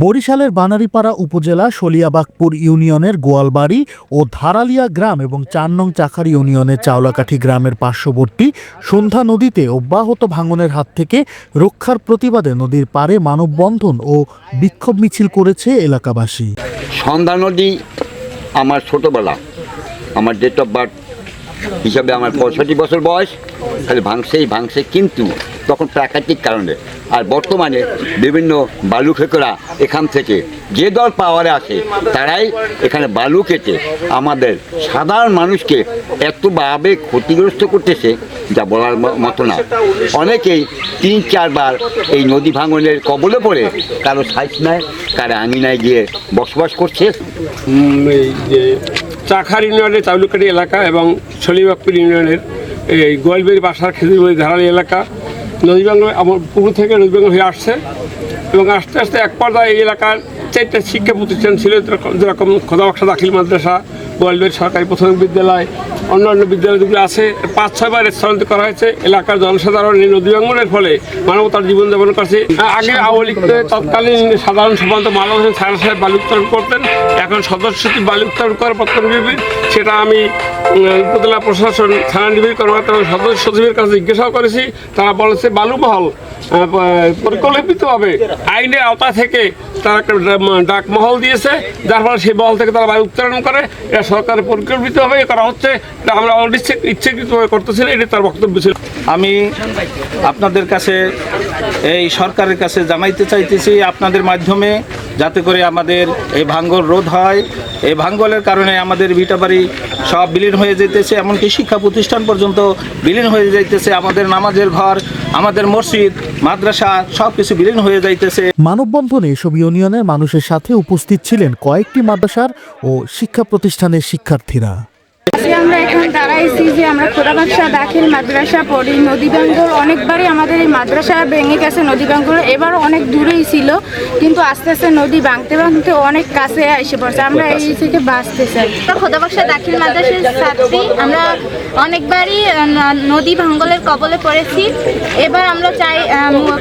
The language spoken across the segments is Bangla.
বরিশালের বানারীপাড়া উপজেলা শলিয়াবাগপুর ইউনিয়নের গোয়ালবাড়ি ও ধারালিয়া গ্রাম এবং চার নং চাখার ইউনিয়নের চাওলাকাঠি গ্রামের পার্শ্ববর্তী সন্ধ্যা নদীতে অব্যাহত ভাঙনের হাত থেকে রক্ষার প্রতিবাদে নদীর পাড়ে মানববন্ধন ও বিক্ষোভ মিছিল করেছে এলাকাবাসী। সন্ধ্যা নদী আমার ছোটোবেলা। আমার ডেট অফ বার্থ হিসাবে আমার পঁয়ষট্টি বছর বয়স। খালি ভাঙছেই ভাঙছে কিন্তু তখন প্রাকৃতিক কারণে। আর বর্তমানে বিভিন্ন বালু খেকরা এখান থেকে যে দল পাওয়ারে আসে, তারাই এখানে বালু কেটে আমাদের সাধারণ মানুষকে এতভাবে ক্ষতিগ্রস্ত করতেছে, যা বলার মতো না। অনেকেই তিন, চারবার এই নদী ভাঙনের কবলে পড়ে, কারও সাইজ নেয় কারও আঙিনায় গিয়ে বসবাস করছে। চাখার ইউনিয়নের চাউলুকাটি এলাকা এবং শলিবাগপুর ইউনিয়নের এই গোয়ালবেড়ি বাসার খেজুরবাড়ি ধারালি এলাকা। নদীবাঙ্গ আমার পূর্ব থেকে নদীবাঙ্গ হয়ে আসছে এবং আস্তে আস্তে এক পর্যায়ে এই এলাকার চারটে শিক্ষা প্রতিষ্ঠান ছিল, যেরকম খোদাবাক্সা দাখিল মাদ্রাসা গোয়ালবের সরকারি প্রাথমিক বিদ্যালয় অন্যান্য বিদ্যালয়গুলো আছে। পাঁচ ছয়বার স্থানান্তর করা হয়েছে। এলাকার জনসাধারণ এই নদী ফলে মানবতার জীবনযাপন করছে। আগে আওয়ামী লীগতে তৎকালীন সাধারণ সম্পাদক মানব হোসেন সাহেব সাহেব বালু উত্তোলন করতেন। এখন সদস্য সচিব বালু উত্তোলন করে পত্তন বিবি সেটা আমি উপজেলা প্রশাসন, থানা নিবিড় কর্মকর্তা এবং সদস্য সচিবের কাছে জিজ্ঞাসাও করেছি। তারা বলেছে, বালুমহল পরিকল্পিতভাবে আইনের আওতা থেকে তারা একটা ডাক মহল দিয়েছে, যার ফলে সেই মহল থেকে তারা বায়ু উত্তোলন করে। এটা সরকারের পরিকল্পিতভাবে করা হচ্ছে। এটা আমরা অনিচ্ছে ইচ্ছাকৃতভাবে করতেছি না এটি তার বক্তব্য ছিল। আমি আপনাদের কাছে, এই সরকারের কাছে জানাইতে চাইতেছি, আপনাদের মাধ্যমে যাতে করে আমাদের এই ভাঙ্গল রোধ হয়। এই ভাঙ্গলের কারণে আমাদের ভিটাবাড়ি সব বিলীন হয়ে যেতেছে এমনকি শিক্ষা প্রতিষ্ঠান পর্যন্ত বিলীন হয়ে যাইতেছে। আমাদের নামাজের ঘর আমাদের মসজিদ মাদ্রাসা সব কিছু বিলীন হয়ে যাইতেছে। মানববন্ধনে এসব ইউনিয়নের মানুষের সাথে উপস্থিত ছিলেন কয়েকটি মাদ্রাসার ও শিক্ষা প্রতিষ্ঠানের শিক্ষার্থীরা। আমরা এখানে দাঁড়াইছি যে খোদাবাক্সা দাখিল মাদ্রাসা পড়ি নদীবাঙ্গর অনেকবারই আমাদের এই মাদ্রাসা ভেঙে গেছে নদীবাঙ্গর এবারও অনেক দূরেই ছিল কিন্তু আস্তে আস্তে নদী ভাঙতে ভাঙতে অনেক কাছে এসে পড়ছে আমরা এই থেকে বাঁচতে চাই আমরা খোদাবক্সা দাখিল মাদ্রাসার ছাত্রী আমরা অনেকবারই নদী ভাঙ্গলের কবলে পড়েছি। এবার আমরা চাই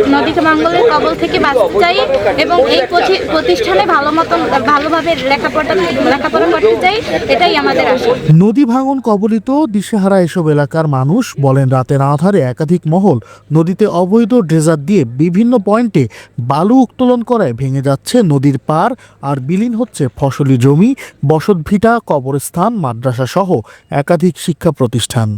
নদী ভাঙ্গলের কবল থেকে বাঁচতে চাই এবং এই প্রতি- প্রতিষ্ঠানে ভালো মতন ভালোভাবে লেখাপড়া লেখাপড়া করতে চাই এটাই আমাদের আশা। নদী ভাঙন কবলিত দিশেহারা এসব এলাকার মানুষ বলেন, রাতের আধারে একাধিক মহল নদীতে অবৈধ ড্রেজার দিয়ে বিভিন্ন পয়েন্টে বালু উত্তোলন করায় ভেঙে যাচ্ছে নদীর পার আর বিলীন হচ্ছে ফসলি জমি বসতভিটা কবরস্থান মাদ্রাসা সহ একাধিক শিক্ষা প্রতিষ্ঠান।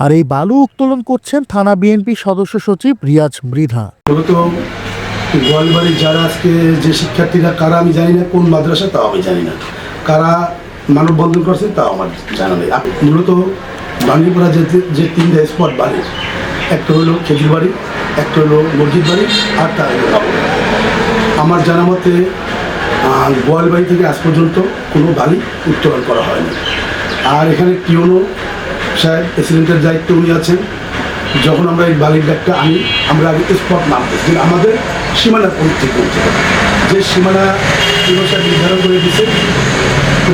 আর এই বালু উত্তোলন করছেন থানা বিএনপি সদস্য সচিব রিয়াজ মৃধা। মূলত গোয়ালবাড়ির যারা আজকে যে শিক্ষার্থীরা, কারা আমি জানি না কোন মাদ্রাসা, তাও আমি জানি না। কারা মানববন্ধন করছে, তাও আমার জানা নেই। মূলত বাণীপুরা যে যে তিনটা স্পট বাড়ির একটা হলো খেজুর বাড়ি একটা হলো মসজিদ বাড়ি আর বাড়ি। আমার জানা মতে আহ, গোয়ালবাড়ি থেকে আজ পর্যন্ত কোনো বাড়ি উত্তোলন করা হয়নি। আর এখানে কিউনো সাহেব প্রেসিডেন্টের দায়িত্ব উনি আছেন। যখন আমরা এই বালির ব্যাগটা আনি আমরা আগে স্পট নামতে যে আমাদের সীমানা থেকে পৌঁছে যে সীমানা নির্ধারণ করে দিচ্ছে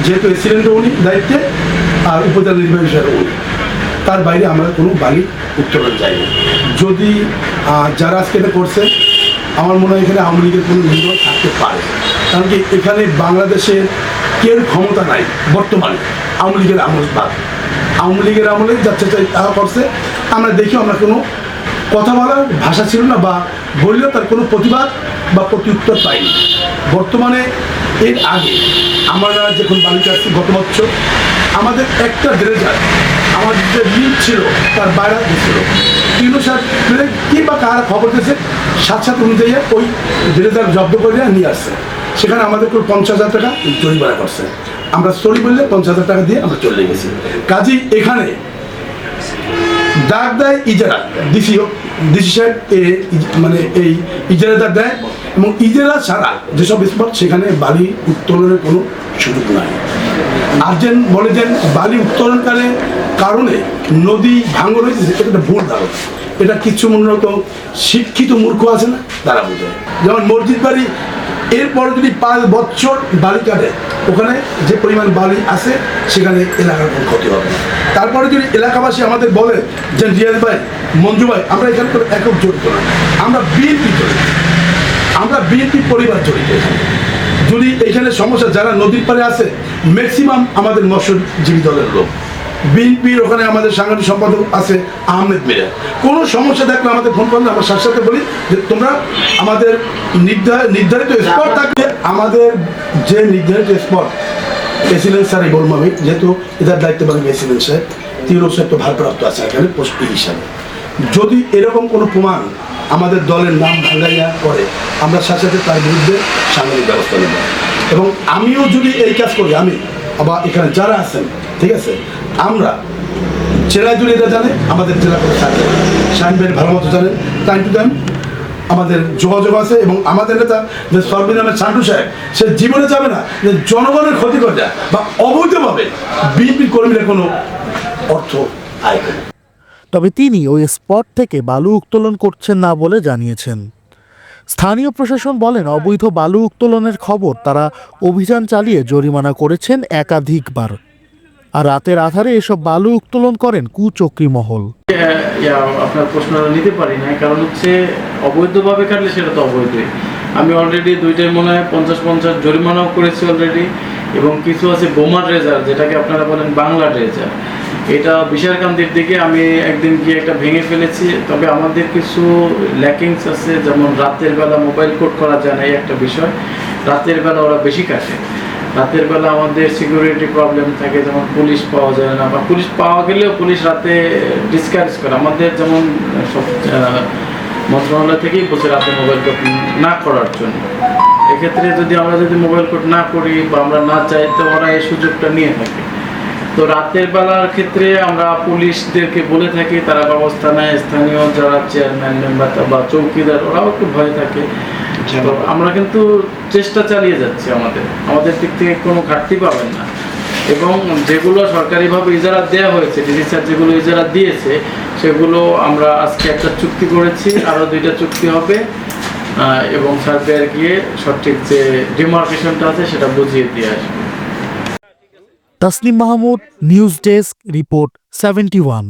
যেহেতু প্রেসিডেন্টও উনি দায়িত্বে আর উপজেলা নির্বাহী উনি তার বাইরে আমরা কোনো বাড়ি উত্তোলন যাইনি যদি যারা আজকে এটা করছে, আমার মনে হয় এখানে আওয়ামী লীগের কোনো নির্ভর থাকতে পারে। কারণ কি, এখানে বাংলাদেশের কেউ ক্ষমতা নাই বর্তমানে। আওয়ামী লীগের আমল বাদ। আওয়ামী লীগের আমলে যাচ্ছে চাই তারা করছে, আমরা দেখি আমরা কোনো কথা বলার ভাষা ছিল না বা বললেও তার কোনো প্রতিবাদ বা প্রত্যুত্তর পাইনি। বর্তমানে এর আগে আমরা যখন বালিকা আসছি গত বছর, আমাদের একটা ড্রেজার আমাদের যে লিঙ্ক ছিল, তার বাইরে দিয়েছিল তিনশো সাত কি বা কারা খবর দিয়েছে? সাত অনুযায়ী ওই ড্রেজার জব্দ করে নিয়ে আসছে। সেখানে আমাদের কোনো পঞ্চাশ হাজার টাকা জরিমানা করছে। আমরা সরি বললে পঞ্চাশ হাজার টাকা দিয়ে আমরা চলে গেছি। কাজেই এখানে ডাক দেয় ইজারা। ডিসি ডিসি সাহেব মানে এই ইজারাদার দেয়। এবং ইজারা ছাড়া যেসব স্পট সেখানে বালি উত্তোলনের কোনো সুযোগ নাই। আর যেন বলে উত্তোলনকালে কারণে নদী ভাঙন হয়েছে এটা একটা ভুল ধারণা। এটা কিছু মূলত শিক্ষিত মূর্খ আছে না, তারা বোঝায় যেমন মসজিদ বাড়ি, এরপরে যদি পাঁচ বছর বালি কাটে, ওখানে যে পরিমাণ বালি আছে, সেখানে এলাকার কোনো ক্ষতি হবে তারপরে যদি এলাকাবাসী আমাদের বলে যে, রিয়াজ ভাই, মঞ্জু ভাই, আমরা এখানে একক জড়িত না। আমরা বিএনপি আমরা বিএনপি পরিবার জড়িত যদি এখানে সমস্যা, যারা নদীর পাড়ে আছে ম্যাক্সিমাম আমাদের মৎস্যজীবী দলের লোক। বিএনপির ওখানে আমাদের সাংগঠনিক সম্পাদক আছে আহমেদ মিরা কোনো সমস্যা দেখলে আমাদের ফোন করলে, আমরা সাথে সাথে বলি যে, তোমরা আমাদের নির্ধার- নির্ধারিত স্পট থাকলে আমাদের যে নির্ধারিত স্পট প্রেসিডেন্ট স্যারই বলব আমি যেহেতু এটার দায়িত্ব পাবেন প্রেসিডেন্ট সাহেব তিনও সাহেব তো ভারপ্রাপ্ত আছে এখানে পোস্ট হিসাবে। যদি এরকম কোনো প্রমাণ আমাদের দলের নাম ভাঙাইয়া করে আমরা সাথে সাথে তার বিরুদ্ধে সাংবাদিক ব্যবস্থা নেব। এবং আমিও যদি এই কাজ করি, আমি আবার এখানে যারা আছেন, ঠিক আছে, আমরা জেলায় যদি এটা জানে, আমাদের জেলা করে সাহেব সাহেব ভাই ভালো মতো জানেন টাইম টু টাইম আমাদের যোগাযোগ আছে এবং আমাদের নেতা যে সর্বনামের চান্টু সাহেব, সে জীবনে যাবে না, যে জনগণের ক্ষতি করে বা অবৈধভাবে বিএনপি কর্মীরা কোনো অর্থ আয় করে। তবে তিনি ওই স্পট থেকে বালু উত্তোলন করছেন না বলে জানিয়েছেন। স্থানীয় প্রশাসন বলেন, অবৈধ বালু উত্তোলনের খবর তারা অভিযান চালিয়ে জরিমানা করেছেন একাধিকবার। আর রাতের আধারে এসব বালু উত্তোলন করেন কুচক্রী মহল। আপনার প্রশ্ন নিতে পারি না কারণ হচ্ছে অবৈধভাবে কাটলে সেটা তো অবৈধই। আমি অলরেডি দুইটাই মনে হয় পঞ্চাশ পঞ্চাশ জরিমানাও করেছি অলরেডি এবং কিছু আছে বোমার রেজার যেটাকে আপনারা বলেন বাংলা রেজার এটা বিশারকান্তির দিকে আমি একদিন গিয়ে একটা ভেঙে ফেলেছি, তবে আমাদের কিছু ল্যাকিংস আছে, যেমন রাতের বেলা মোবাইল কোড করা যায় না, এই একটা বিষয়। রাতের বেলা ওরা বেশি কাটে। রাতের বেলা আমাদের সিকিউরিটি প্রবলেম থাকে, যেমন পুলিশ পাওয়া যায় না, বা পুলিশ পাওয়া গেলেও পুলিশ রাতে ডিসকারেজ করে। আমাদের যেমন সব মন্ত্রণালয় থেকেই বসে রাতে মোবাইল না করার জন্য। এক্ষেত্রে যদি আমরা যদি মোবাইল কোড না করি বা আমরা না চাই তো ওরা এই সুযোগটা নিয়ে থাকে। তো রাতের বেলার ক্ষেত্রে আমরা পুলিশদেরকে বলে থাকি তারা ব্যবস্থা নেয়। স্থানীয় যারা চেয়ারম্যান মেম্বার বা চৌকিদার ওরাও একটু ভয় থাকে। তো আমরা কিন্তু চেষ্টা চালিয়ে যাচ্ছি আমাদের। আমাদের দিক থেকে কোনো ঘাটতি পাবেন না। এবং যেগুলো সরকারিভাবে ইজারা দেওয়া হয়েছে ডিসি স্যার যেগুলো ইজারা দিয়েছে সেগুলো আমরা আজকে একটা চুক্তি করেছি। আরও দুইটা চুক্তি হবে। এবং সার্ভেয়ার গিয়ে সঠিক যে ডিমার্কেশনটা আছে সেটা বুঝিয়ে দিয়ে আসবে। Tasnim Mahmud, news desk, report seventy one.